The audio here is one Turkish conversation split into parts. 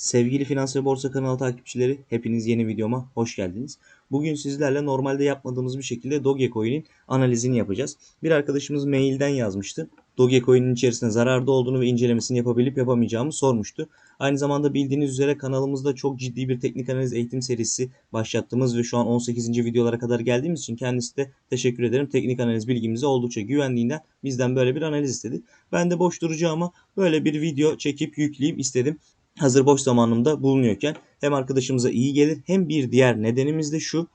Sevgili Finans ve Borsa kanalı takipçileri, hepiniz yeni videoma hoş geldiniz. Bugün sizlerle normalde yapmadığımız bir şekilde Dogecoin'in analizini yapacağız. Bir arkadaşımız mailden yazmıştı. Dogecoin'in içerisinde zararda olduğunu ve incelemesini yapabilip yapamayacağımı sormuştu. Aynı zamanda bildiğiniz üzere kanalımızda çok ciddi bir teknik analiz eğitim serisi başlattığımız ve şu an 18. videolara kadar geldiğimiz için kendisi de teşekkür ederim. Teknik analiz bilgimize oldukça güvendiğinden bizden böyle bir analiz istedi. Ben de boş duracağıma böyle bir video çekip yükleyeyim istedim hazır boş zamanımda bulunuyorken hem arkadaşımıza iyi gelir hem bir diğer nedenimiz de şu.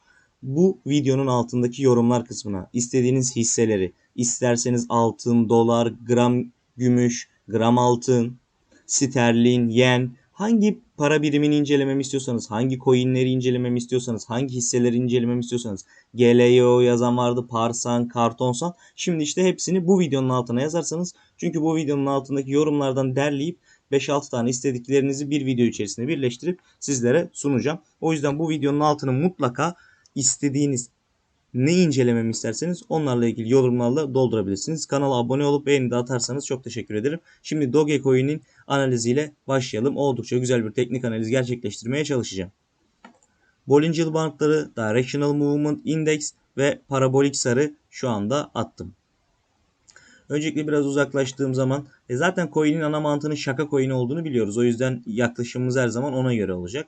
Bu videonun altındaki yorumlar kısmına istediğiniz hisseleri isterseniz altın, dolar, gram gümüş, gram altın, sterlin, yen hangi para birimini incelememi istiyorsanız, hangi coinleri incelememi istiyorsanız, hangi hisseleri incelememi istiyorsanız, GLYO yazan vardı, Parsan, Kartonsan. Şimdi işte hepsini bu videonun altına yazarsanız çünkü bu videonun altındaki yorumlardan derleyip 5-6 tane istediklerinizi bir video içerisinde birleştirip sizlere sunacağım. O yüzden bu videonun altını mutlaka istediğiniz ne incelememi isterseniz onlarla ilgili yorumlarla doldurabilirsiniz. Kanala abone olup beğeni de atarsanız çok teşekkür ederim. Şimdi Dogecoin'in analiziyle başlayalım. Oldukça güzel bir teknik analiz gerçekleştirmeye çalışacağım. Bollinger Bandları, Directional Movement Index ve Parabolik Sarı şu anda attım. Öncelikle biraz uzaklaştığım zaman e zaten coin'in ana mantığının şaka coin olduğunu biliyoruz. O yüzden yaklaşımımız her zaman ona göre olacak.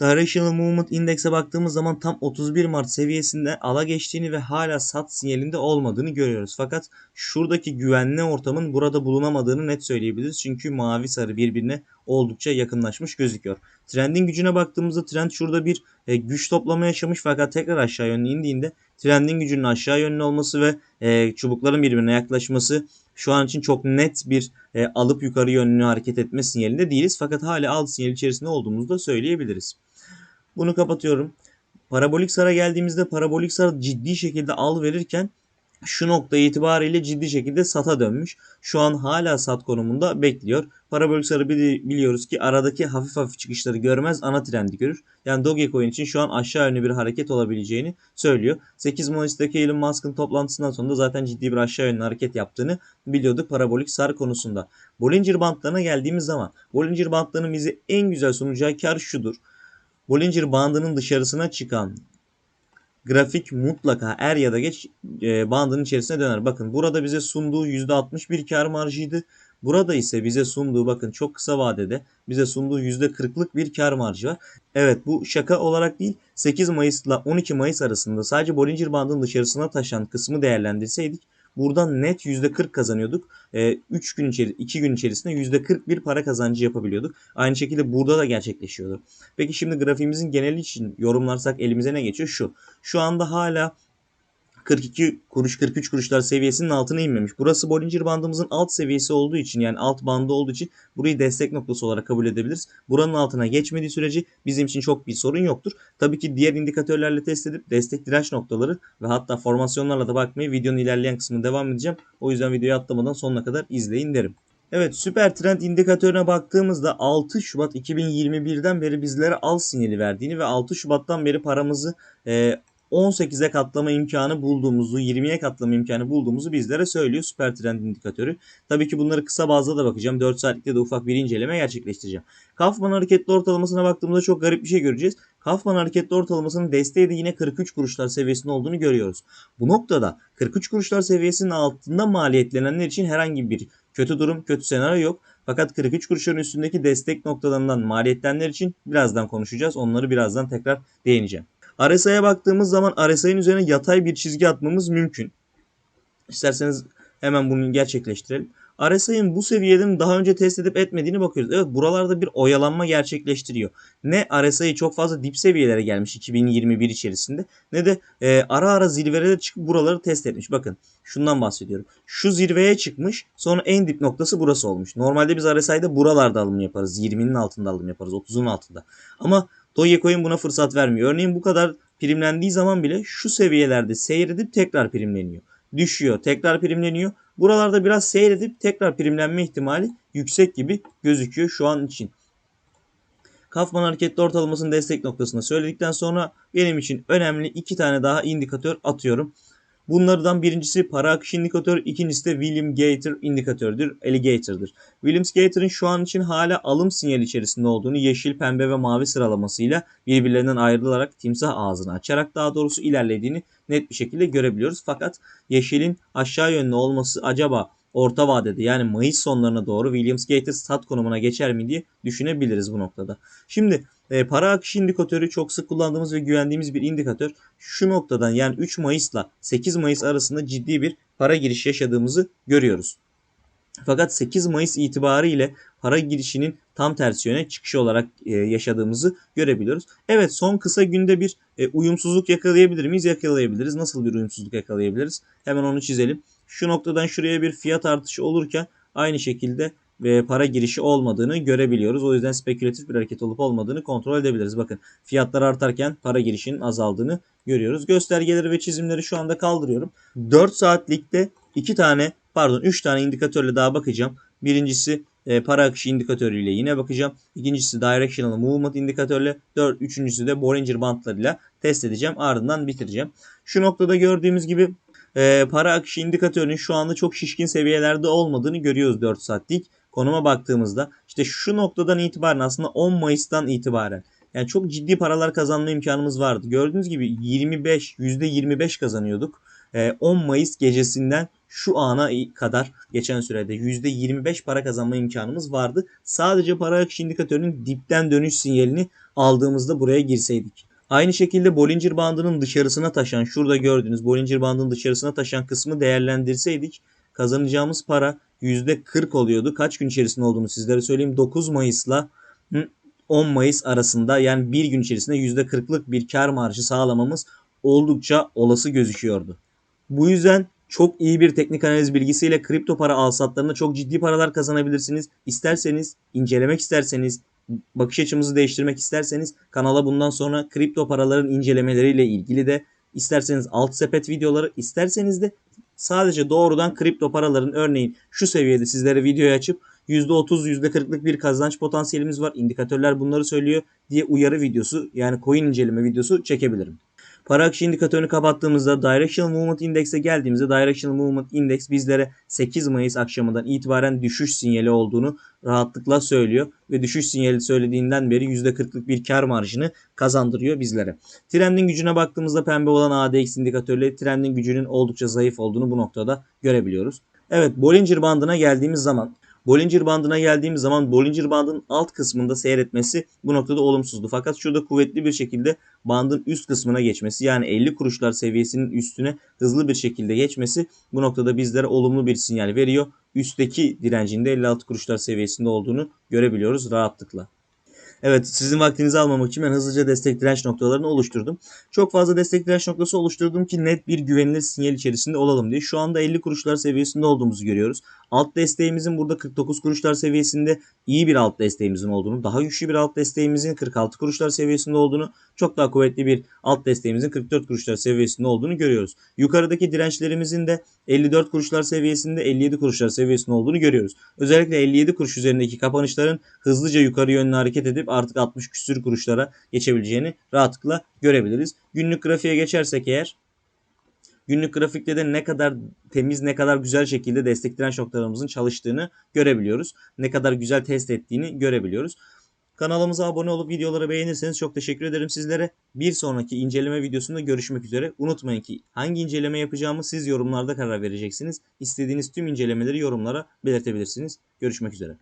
Directional Movement Index'e baktığımız zaman tam 31 Mart seviyesinde ala geçtiğini ve hala sat sinyalinde olmadığını görüyoruz. Fakat şuradaki güvenli ortamın burada bulunamadığını net söyleyebiliriz. Çünkü mavi sarı birbirine oldukça yakınlaşmış gözüküyor. Trendin gücüne baktığımızda trend şurada bir e, güç toplama yaşamış fakat tekrar aşağı yönlü indiğinde trendin gücünün aşağı yönlü olması ve e, çubukların birbirine yaklaşması şu an için çok net bir e, alıp yukarı yönlü hareket etme sinyalinde değiliz. Fakat hala alt sinyal içerisinde olduğumuzu da söyleyebiliriz. Bunu kapatıyorum. Parabolik sara geldiğimizde parabolik sar ciddi şekilde al verirken şu nokta itibariyle ciddi şekilde sata dönmüş. Şu an hala sat konumunda bekliyor. Parabolik sarı biliyoruz ki aradaki hafif hafif çıkışları görmez ana trendi görür. Yani Dogecoin için şu an aşağı yönlü bir hareket olabileceğini söylüyor. 8 Mayıs'taki Elon Musk'ın toplantısından sonra da zaten ciddi bir aşağı yönlü hareket yaptığını biliyorduk parabolik sarı konusunda. Bollinger bandlarına geldiğimiz zaman Bollinger bandlarının bize en güzel sunacağı kar şudur. Bollinger bandının dışarısına çıkan grafik mutlaka er ya da geç e, bandın içerisine döner. Bakın burada bize sunduğu %61 kar marjıydı. Burada ise bize sunduğu bakın çok kısa vadede bize sunduğu %40'lık bir kar marjı var. Evet bu şaka olarak değil 8 Mayıs ile 12 Mayıs arasında sadece Bollinger bandının dışarısına taşan kısmı değerlendirseydik Buradan net %40 kazanıyorduk. E, 3 gün içerisinde 2 gün içerisinde %40 bir para kazancı yapabiliyorduk. Aynı şekilde burada da gerçekleşiyordu. Peki şimdi grafiğimizin geneli için yorumlarsak elimize ne geçiyor? Şu. Şu anda hala 42 kuruş 43 kuruşlar seviyesinin altına inmemiş. Burası Bollinger bandımızın alt seviyesi olduğu için yani alt bandı olduğu için burayı destek noktası olarak kabul edebiliriz. Buranın altına geçmediği sürece bizim için çok bir sorun yoktur. Tabii ki diğer indikatörlerle test edip destek direnç noktaları ve hatta formasyonlarla da bakmayı videonun ilerleyen kısmında devam edeceğim. O yüzden videoyu atlamadan sonuna kadar izleyin derim. Evet süper trend indikatörüne baktığımızda 6 Şubat 2021'den beri bizlere al sinyali verdiğini ve 6 Şubat'tan beri paramızı e, 18'e katlama imkanı bulduğumuzu, 20'ye katlama imkanı bulduğumuzu bizlere söylüyor süper trend indikatörü. Tabii ki bunları kısa bazda da bakacağım. 4 saatlikte de ufak bir inceleme gerçekleştireceğim. Kaufman hareketli ortalamasına baktığımızda çok garip bir şey göreceğiz. Kaufman hareketli ortalamasının desteği de yine 43 kuruşlar seviyesinde olduğunu görüyoruz. Bu noktada 43 kuruşlar seviyesinin altında maliyetlenenler için herhangi bir kötü durum, kötü senaryo yok. Fakat 43 kuruşların üstündeki destek noktalarından maliyetlenenler için birazdan konuşacağız. Onları birazdan tekrar değineceğim. RSI'ye baktığımız zaman RSI'nin üzerine yatay bir çizgi atmamız mümkün. İsterseniz hemen bunu gerçekleştirelim. RSI'nin bu seviyeden daha önce test edip etmediğini bakıyoruz. Evet buralarda bir oyalanma gerçekleştiriyor. Ne RSI çok fazla dip seviyelere gelmiş 2021 içerisinde ne de e, ara ara zirvelere çıkıp buraları test etmiş. Bakın şundan bahsediyorum. Şu zirveye çıkmış sonra en dip noktası burası olmuş. Normalde biz RSI'de buralarda alım yaparız. 20'nin altında alım yaparız. 30'un altında. Ama Dogecoin buna fırsat vermiyor. Örneğin bu kadar primlendiği zaman bile şu seviyelerde seyredip tekrar primleniyor. Düşüyor, tekrar primleniyor. Buralarda biraz seyredip tekrar primlenme ihtimali yüksek gibi gözüküyor şu an için. Kaufman hareketli ortalamasının destek noktasında söyledikten sonra benim için önemli iki tane daha indikatör atıyorum. Bunlardan birincisi para akışı indikatör, ikincisi de William Gator indikatördür, Alligator'dır. Williams Gator'ın şu an için hala alım sinyali içerisinde olduğunu yeşil, pembe ve mavi sıralamasıyla birbirlerinden ayrılarak timsah ağzını açarak daha doğrusu ilerlediğini net bir şekilde görebiliyoruz. Fakat yeşilin aşağı yönlü olması acaba orta vadede yani Mayıs sonlarına doğru Williams Gator stat konumuna geçer mi diye düşünebiliriz bu noktada. Şimdi e, para akışı indikatörü çok sık kullandığımız ve güvendiğimiz bir indikatör. Şu noktadan yani 3 Mayıs'la 8 Mayıs arasında ciddi bir para giriş yaşadığımızı görüyoruz. Fakat 8 Mayıs itibariyle para girişinin tam tersi yöne çıkışı olarak e, yaşadığımızı görebiliyoruz. Evet son kısa günde bir e, uyumsuzluk yakalayabilir miyiz? Yakalayabiliriz. Nasıl bir uyumsuzluk yakalayabiliriz? Hemen onu çizelim. Şu noktadan şuraya bir fiyat artışı olurken aynı şekilde ve para girişi olmadığını görebiliyoruz. O yüzden spekülatif bir hareket olup olmadığını kontrol edebiliriz. Bakın fiyatlar artarken para girişinin azaldığını görüyoruz. Göstergeleri ve çizimleri şu anda kaldırıyorum. 4 saatlikte 2 tane pardon 3 tane indikatörle daha bakacağım. Birincisi e, para akışı indikatörüyle yine bakacağım. İkincisi directional movement indikatörle. Dört, üçüncüsü de Bollinger bantlarıyla test edeceğim. Ardından bitireceğim. Şu noktada gördüğümüz gibi e, para akışı indikatörünün şu anda çok şişkin seviyelerde olmadığını görüyoruz 4 saatlik konuma baktığımızda. işte şu noktadan itibaren aslında 10 Mayıs'tan itibaren yani çok ciddi paralar kazanma imkanımız vardı. Gördüğünüz gibi 25 %25 kazanıyorduk. 10 Mayıs gecesinden şu ana kadar geçen sürede %25 para kazanma imkanımız vardı. Sadece para akış indikatörünün dipten dönüş sinyalini aldığımızda buraya girseydik. Aynı şekilde Bollinger bandının dışarısına taşan şurada gördüğünüz Bollinger bandının dışarısına taşan kısmı değerlendirseydik kazanacağımız para %40 oluyordu. Kaç gün içerisinde olduğunu sizlere söyleyeyim. 9 Mayıs'la 10 Mayıs arasında yani bir gün içerisinde %40'lık bir kar marjı sağlamamız oldukça olası gözüküyordu. Bu yüzden çok iyi bir teknik analiz bilgisiyle kripto para alsatlarında çok ciddi paralar kazanabilirsiniz. İsterseniz, incelemek isterseniz, bakış açımızı değiştirmek isterseniz kanala bundan sonra kripto paraların incelemeleriyle ilgili de isterseniz alt sepet videoları, isterseniz de sadece doğrudan kripto paraların örneğin şu seviyede sizlere videoyu açıp %30 %40'lık bir kazanç potansiyelimiz var. İndikatörler bunları söylüyor diye uyarı videosu yani coin inceleme videosu çekebilirim. Para akışı indikatörünü kapattığımızda Directional Movement Index'e geldiğimizde Directional Movement Index bizlere 8 Mayıs akşamından itibaren düşüş sinyali olduğunu rahatlıkla söylüyor. Ve düşüş sinyali söylediğinden beri %40'lık bir kar marjını kazandırıyor bizlere. Trendin gücüne baktığımızda pembe olan ADX indikatörle trendin gücünün oldukça zayıf olduğunu bu noktada görebiliyoruz. Evet Bollinger bandına geldiğimiz zaman Bollinger bandına geldiğimiz zaman Bollinger bandının alt kısmında seyretmesi bu noktada olumsuzdu. Fakat şurada kuvvetli bir şekilde bandın üst kısmına geçmesi yani 50 kuruşlar seviyesinin üstüne hızlı bir şekilde geçmesi bu noktada bizlere olumlu bir sinyal veriyor. Üstteki direncinde 56 kuruşlar seviyesinde olduğunu görebiliyoruz rahatlıkla. Evet sizin vaktinizi almamak için ben hızlıca destek direnç noktalarını oluşturdum. Çok fazla destek direnç noktası oluşturdum ki net bir güvenilir sinyal içerisinde olalım diye. Şu anda 50 kuruşlar seviyesinde olduğumuzu görüyoruz. Alt desteğimizin burada 49 kuruşlar seviyesinde iyi bir alt desteğimizin olduğunu, daha güçlü bir alt desteğimizin 46 kuruşlar seviyesinde olduğunu, çok daha kuvvetli bir alt desteğimizin 44 kuruşlar seviyesinde olduğunu görüyoruz. Yukarıdaki dirençlerimizin de 54 kuruşlar seviyesinde 57 kuruşlar seviyesinde olduğunu görüyoruz. Özellikle 57 kuruş üzerindeki kapanışların hızlıca yukarı yönlü hareket edip artık 60 küsür kuruşlara geçebileceğini rahatlıkla görebiliriz. Günlük grafiğe geçersek eğer günlük grafikte de ne kadar temiz, ne kadar güzel şekilde destek direnç noktalarımızın çalıştığını görebiliyoruz. Ne kadar güzel test ettiğini görebiliyoruz. Kanalımıza abone olup videoları beğenirseniz çok teşekkür ederim sizlere. Bir sonraki inceleme videosunda görüşmek üzere. Unutmayın ki hangi inceleme yapacağımı siz yorumlarda karar vereceksiniz. İstediğiniz tüm incelemeleri yorumlara belirtebilirsiniz. Görüşmek üzere.